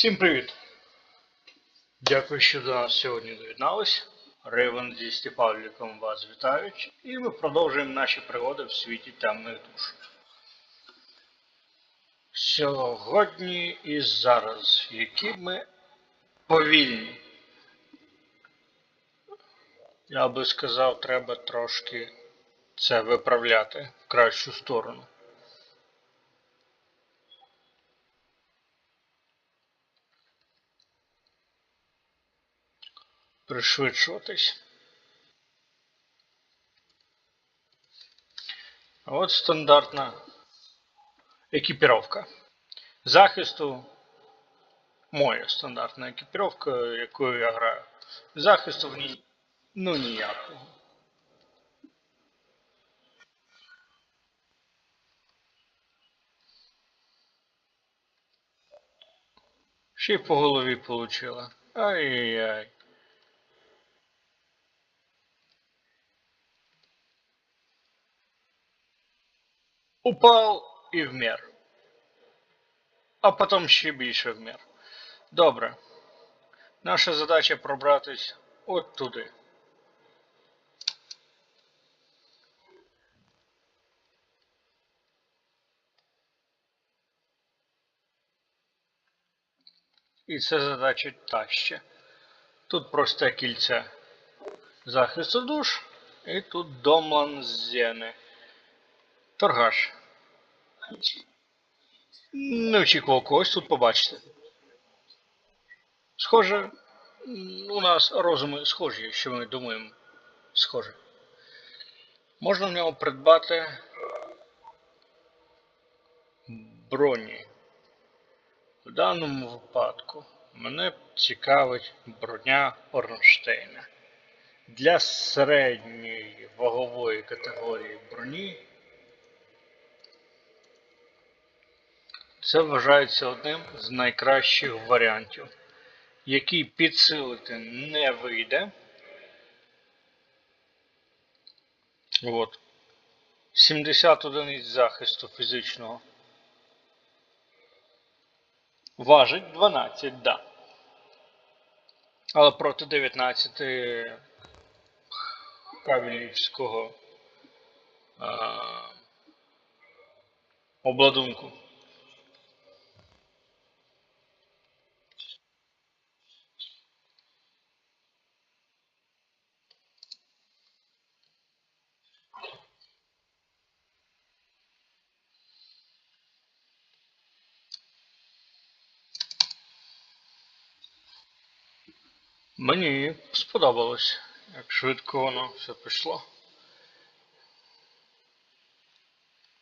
Всім привіт! Дякую, що до нас сьогодні доєднались. Рейвен зі Степавліком вас вітають, і ми продовжуємо наші пригоди в світі темних душ. Сьогодні і зараз, які ми повільні. Я би сказав, треба трошки це виправляти в кращу сторону. Пришвидшуватись. От стандартна екіпіровка. Захисту моя стандартна екіпіровка, якою я граю. Захисту в ній ну ніякого. Ще й по голові получила. Ай-яй-яй. Упав і вмер. А потім ще більше вмер. Добре. Наша задача пробратись от туди. І це задача та ще. Тут просте кільце захисту душ, і тут домлан зени. Торгаш. Не очікував когось тут побачити. Схоже, у нас розуми схожі, що ми думаємо схоже. Можна в нього придбати броні. В даному випадку мене цікавить броня Орнштейна. Для середньої вагової категорії броні Це вважається одним з найкращих варіантів, який підсилити не вийде. От. 70 одиниць захисту фізичного. Важить 12, да. Але проти 19 кавелівського а, обладунку. Мені сподобалось, як швидко воно все пішло.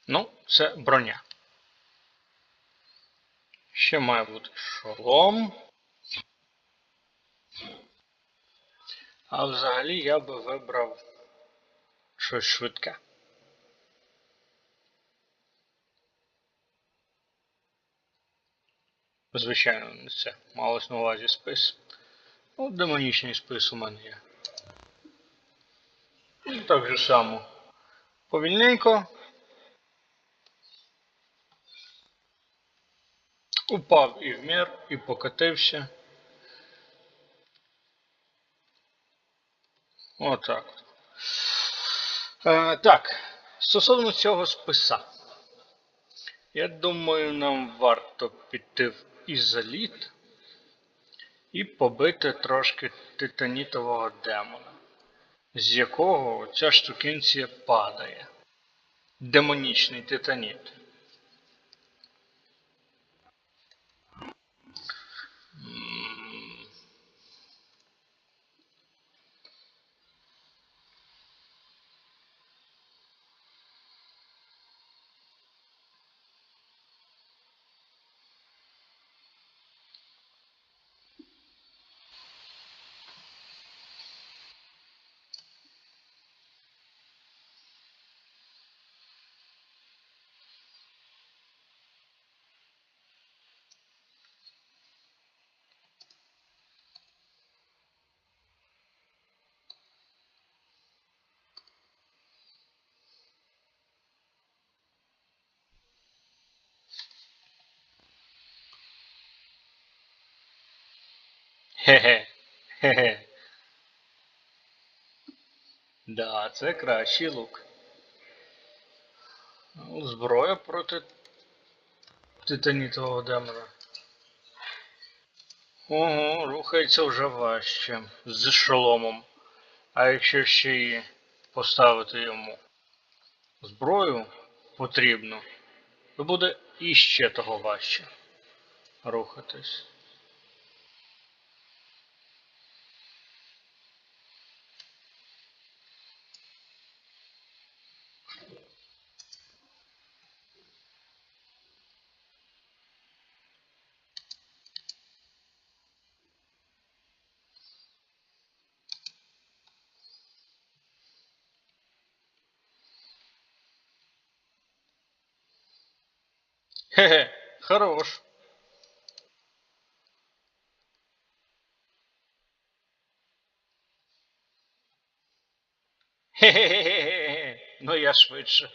Ну, це броня. Ще має бути шолом. А взагалі я би вибрав щось швидке. Звичайно, це. Малось на увазі спис. Ну, демонічний спис у мене є. І так же само. Повільненько. Упав і вмер, і покотився. Отак. Е, так, стосовно цього списа. Я думаю, нам варто піти в ізоліт і побити трошки титанітового демона, з якого ця штукенція падає. Демонічний титаніт. Хе-хе. Да, це кращий лук. Ну, Зброя проти титанітового демона. Ого, рухається вже важче. З шоломом. А якщо ще й поставити йому зброю потрібну, то буде іще того важче рухатись. Хе-хе, хорош. Хе-хе-хе-хе. Ну я швидше.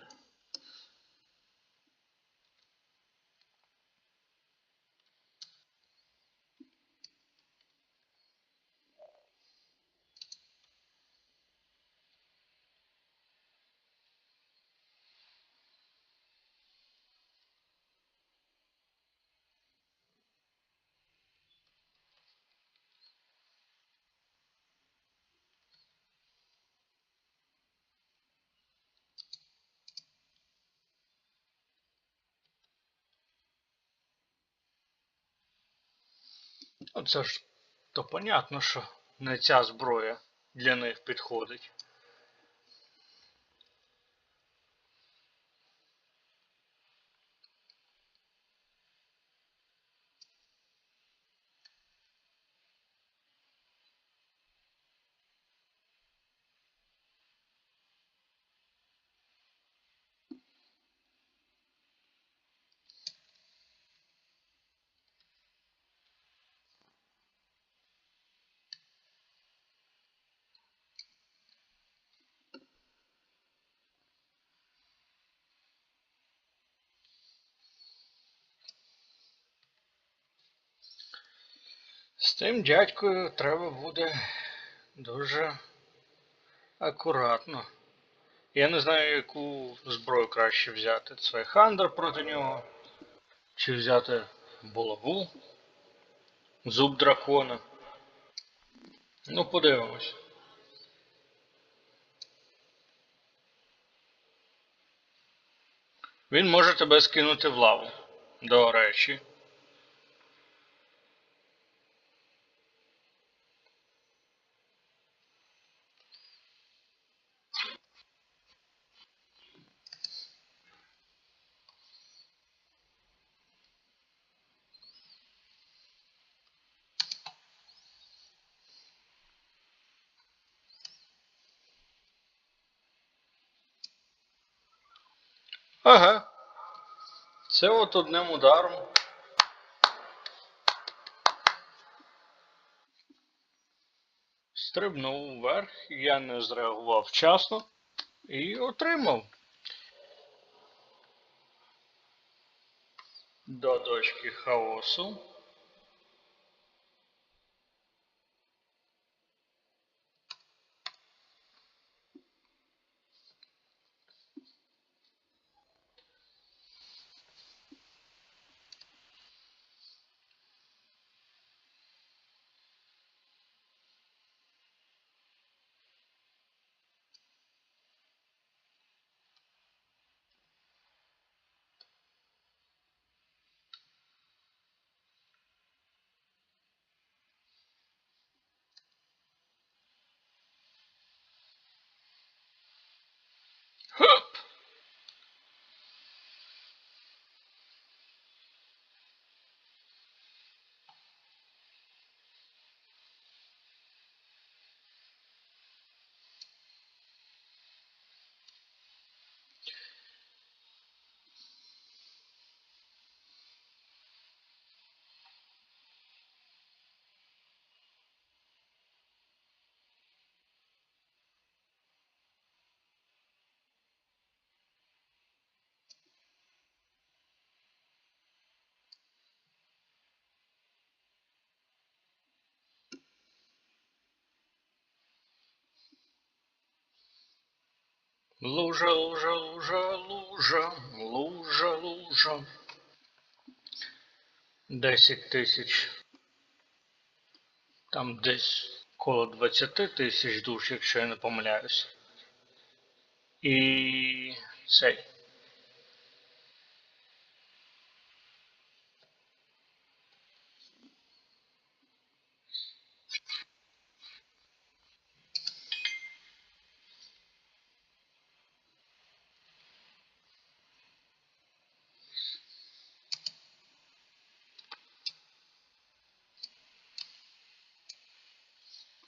Ну це ж то понятно, що не ця зброя для них підходить. З тим дядькою треба буде дуже акуратно. Я не знаю, яку зброю краще взяти. Це Хандер проти нього. Чи взяти булаву, зуб дракона. Ну, подивимось. Він може тебе скинути в лаву. До речі. Ага. Це от одним ударом. Стрибнув вверх, я не зреагував вчасно і отримав. До дочки хаосу. Huh. Лужа, лужа, лужа, лужа, лужа, лужа. 10 тисяч. Там десь коло 20 тисяч душ, якщо я не помиляюсь. І цей.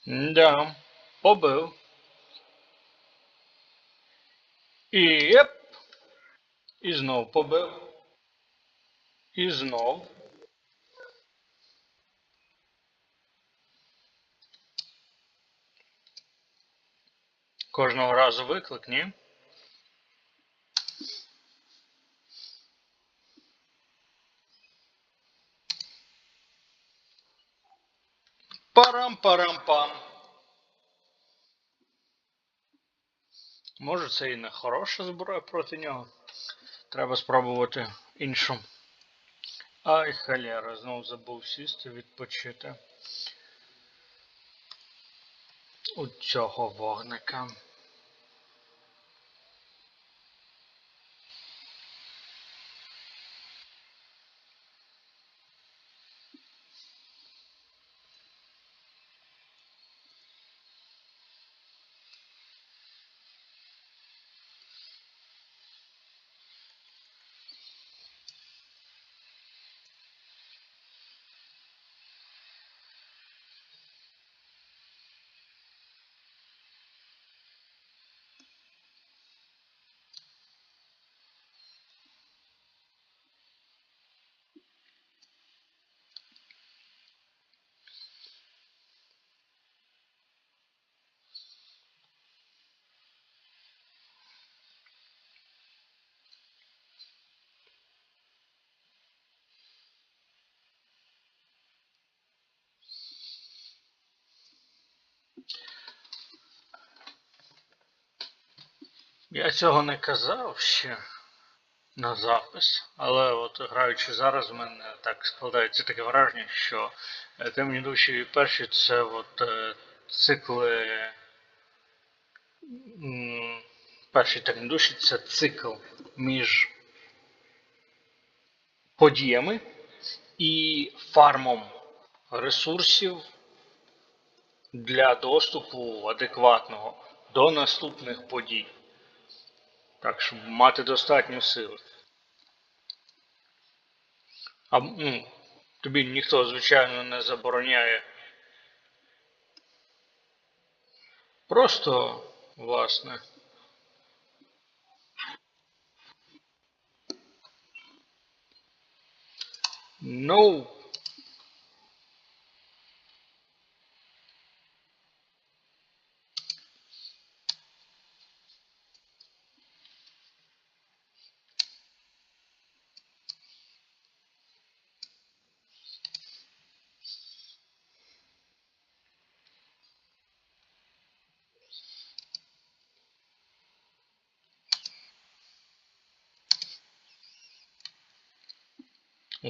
Да, побив. І єп. І знов побив. І знов. Кожного разу виклик, ні? Парам-парам-пам. Може це і не хороша зброя проти нього. Треба спробувати іншу. Ай, халера, знову забув сісти, відпочити. У цього вогника. Я цього не казав ще на запис, але от граючи зараз, в мене так складається таке враження, що е, темні душі перші це от е, цикли. Перші темні душі це цикл між подіями і фармом ресурсів для доступу адекватного до наступних подій. Так, щоб мати достатньо сили. А ну, тобі ніхто, звичайно, не забороняє. Просто, власне. Ну.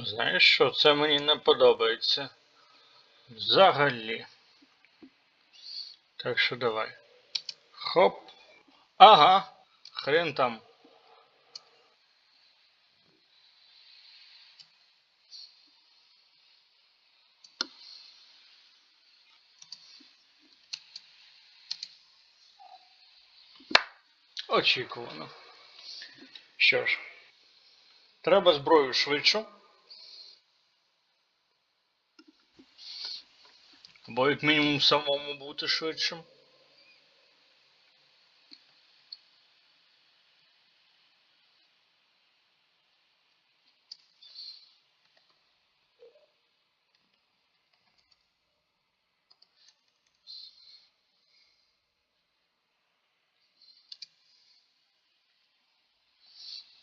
Знаєш що, це мені не подобається. Взагалі. Так що давай. Хоп. Ага. Хрен там. Очікувано. Що ж, треба зброю швидшу. Або як мінімум самому бути швидшим.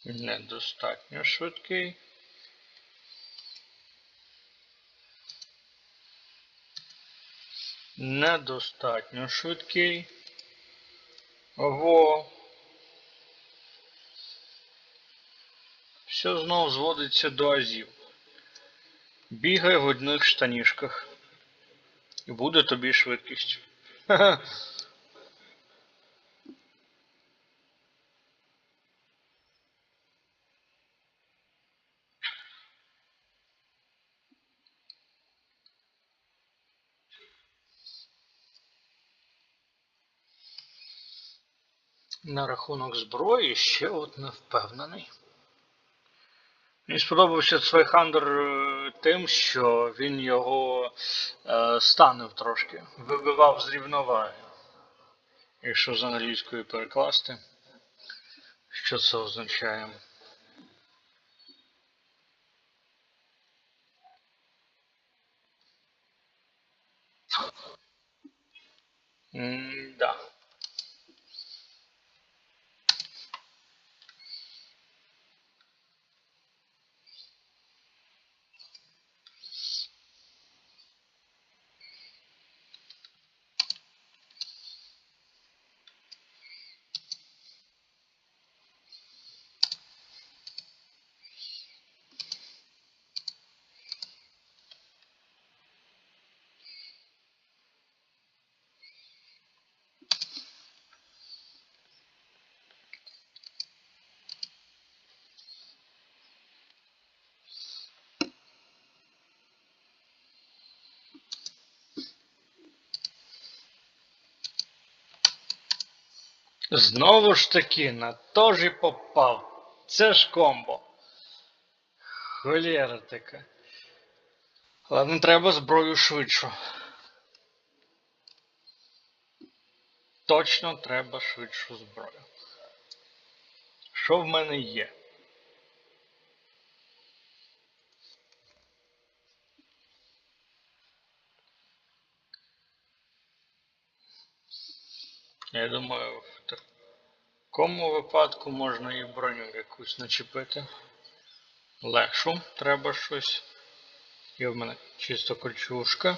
Недостатньо швидкий. недостатньо швидкий. Во. Все знову зводиться до азів. Бігай в одних штанішках. І буде тобі швидкість. На рахунок зброї ще от не впевнений. Мені сподобався Цвайхандер е, тим, що він його е, станив трошки, вибивав з рівноваги. Якщо з англійської перекласти, що це означає? М, Да. Знову ж таки, на то ж і попав. Це ж комбо. Холєра така. Ладно, треба зброю швидшу. Точно треба швидшу зброю. Що в мене є? Я думаю, в такому випадку можна і броню якусь начепити. Легшу треба щось. Є в мене чисто кольчушка.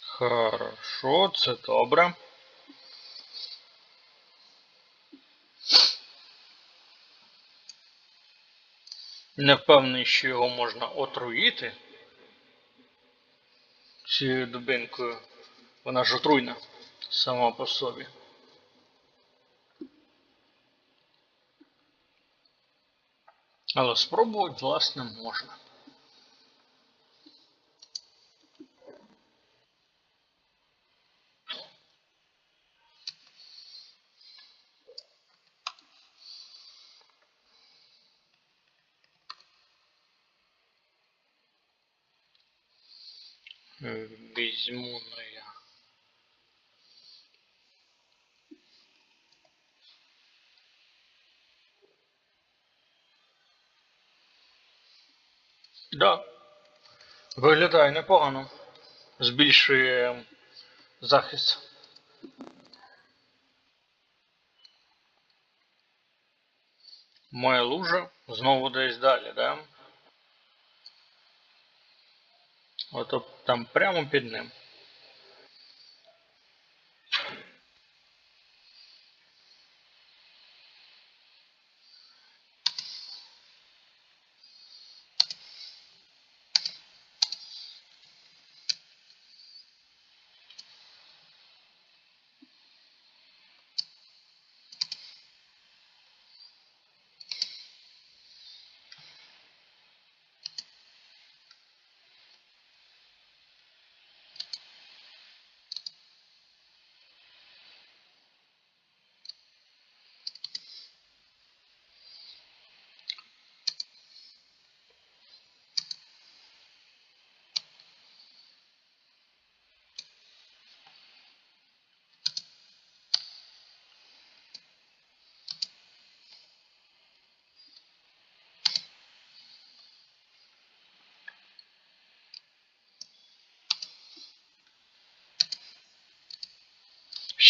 Хорошо, це добре. Не впевнений, що його можна отруїти цією дубинкою. Вона ж отруйна сама по собі. Але спробувати, власне, можна. Візьму на я. Да. Виглядає непогано. Збільшує захист. Моя лужа знову десь далі, да? Ото там прямо під ним.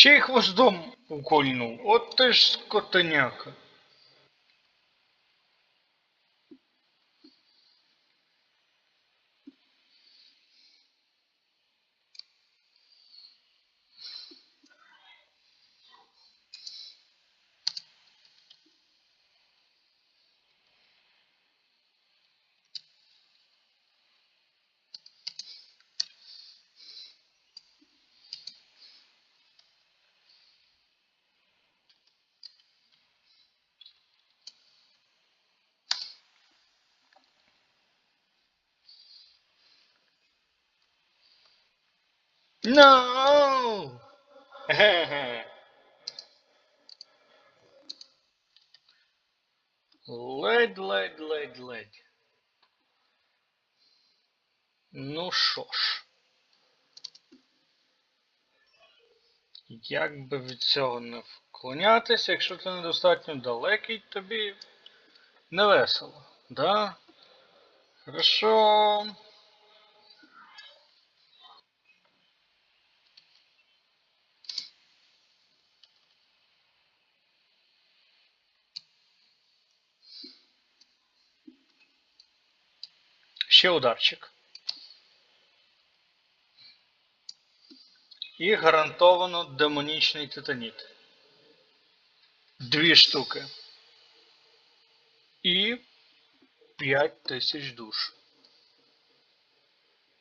Ще й хвостом укольнув. От ти ж скотеняка. No! Ледь, ледь, ледь, ледь. Ну що ж. Як би від цього не вклонятися, якщо ти недостатньо далекий, тобі не весело, да? Хорошо. Ще ударчик. І гарантовано демонічний титаніт. Дві штуки. І 5 тисяч душ.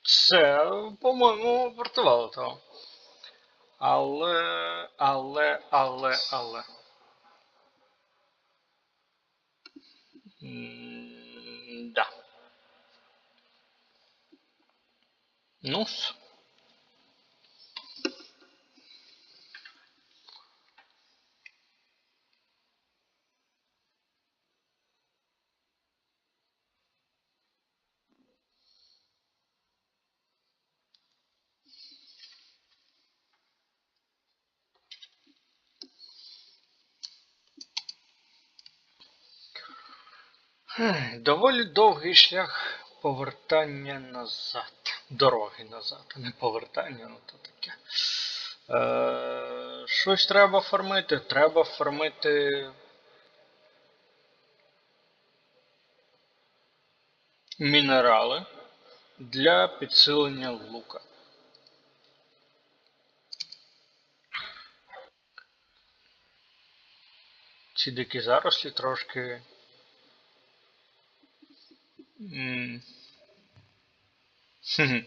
Це, по-моєму, вартувало того. Але, але, але, але. М, Да. Ну-с. Доволі довгий шлях повертання назад. Дороги назад, а не повертання, ну то таке. Е, щось треба фармити. Треба фармити. Мінерали для підсилення лука. Ці дикі зарослі трошки. 哼 哼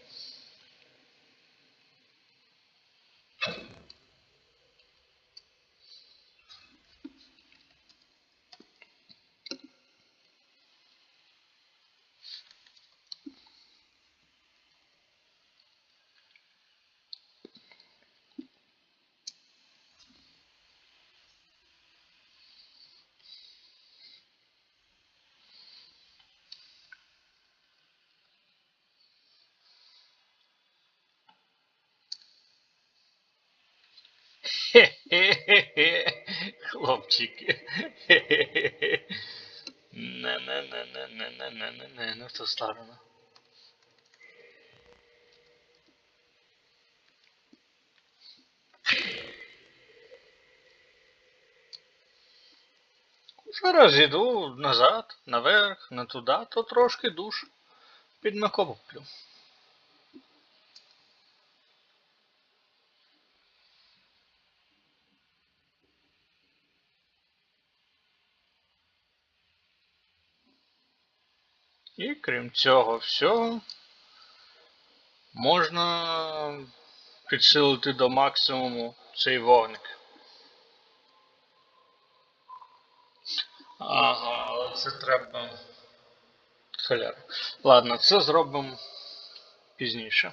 Хе-хе-хе-хе. Хлопчики. Хе-хе-хе-хе. Не-не-не-не-не-не-не-не, не в ту сторону. Зараз іду назад, наверх, не туди, то трошки душ піднакоплю. Крім цього всього, можна підсилити до максимуму цей вогник. Ага, але це треба. Халяр. Ладно, це зробимо пізніше.